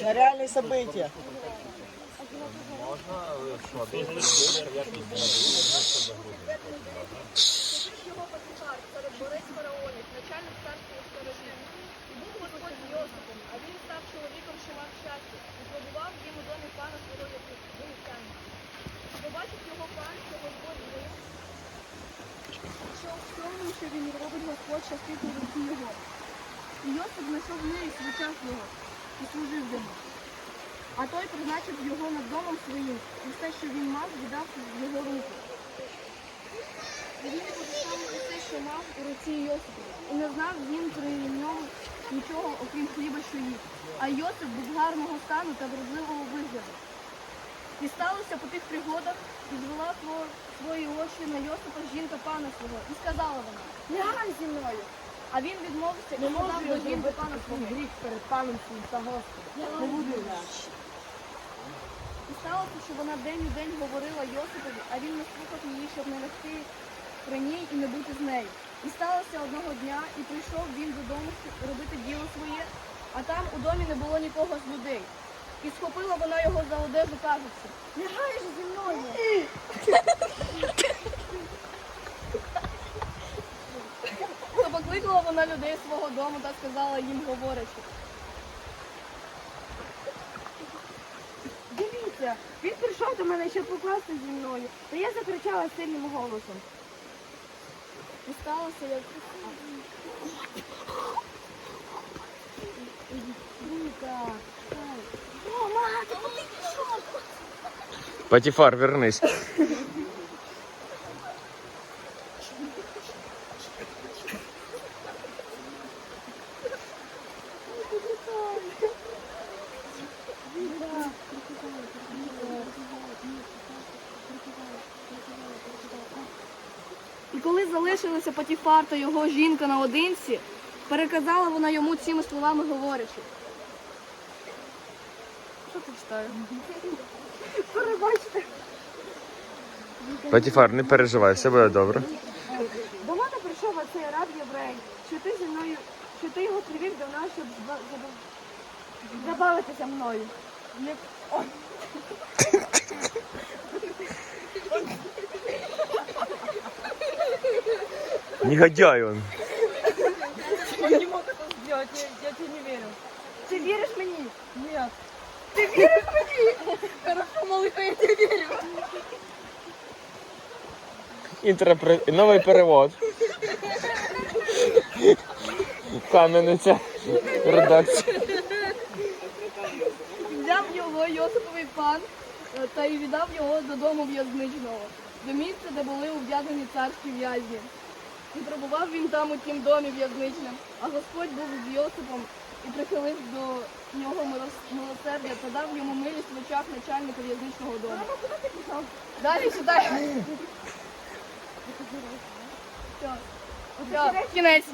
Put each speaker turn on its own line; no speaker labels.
Реальные события.
його патріарх Борис фараонів, начальник царського сторожів. І був Господь з а він став чоловіком, що мав щастя, і побував їм у домі пана свого Єгиптяні. Побачив його пан, що Господь з що що. І Йосип знайшов неї його і служив йому. А той призначив його над домом своїм, і все, що він мав, віддав в його руку. І він поставив усе, що мав у руці Йосипа. І не знав він при ньому нічого, окрім хліба, що їв. А Йосип був гарного стану та вродливого вигляду. І сталося по тих пригодах, і звела свої очі на Йосипа жінка пана свого, і сказала вона, лягай зі мною. А він відмовився і сказав до жінки пана свого.
гріх перед паном своїм та Господом. Не буду я.
І сталося, що вона день у день говорила Йосипові, а він не слухав її, щоб не лягти при ній і не бути з нею. І сталося одного дня, і прийшов він додому робити діло своє, а там у домі не було нікого з людей. І схопила вона його за одежу, кажучи, лягаєш зі мною. Покликала вона людей свого дому та сказала їм, говорячи.
Дивіться, він прийшов до мене, щоб покласти зі мною. Та я закричала сильним голосом.
І сталося, як
Патіфар, вернись.
І коли залишилися Патіфар та його жінка наодинці, переказала вона йому цими словами говорячи. Що ти читаєш?
Перебачте,
Патіфар, не переживай, все буде добре.
до мене прийшов оцей раб єврей, що ти зі мною, що ти його привів до нас, щоб зба- забав- забавитися мною. Як- Ой.
Негодяй он.
Он не мог это сделать, я, я тебе не верю.
Ти віриш мені?
Нет. Ты веришь мне? Хорошо, малыха, я тебе верю.
Інтерпре... Новий перевод. Кам'яниця. Редакція.
Взяв його Йосиповий пан е, та й віддав його додому в'язничного, до місця, де були ув'язнені царські в'язні. І пробував він там у тім домі в'язничним, а Господь був з Йосипом і прихилив до нього милос- милосердя та дав йому милість в очах начальника в'язничного дому. Далі читай. Все. Все, кінець.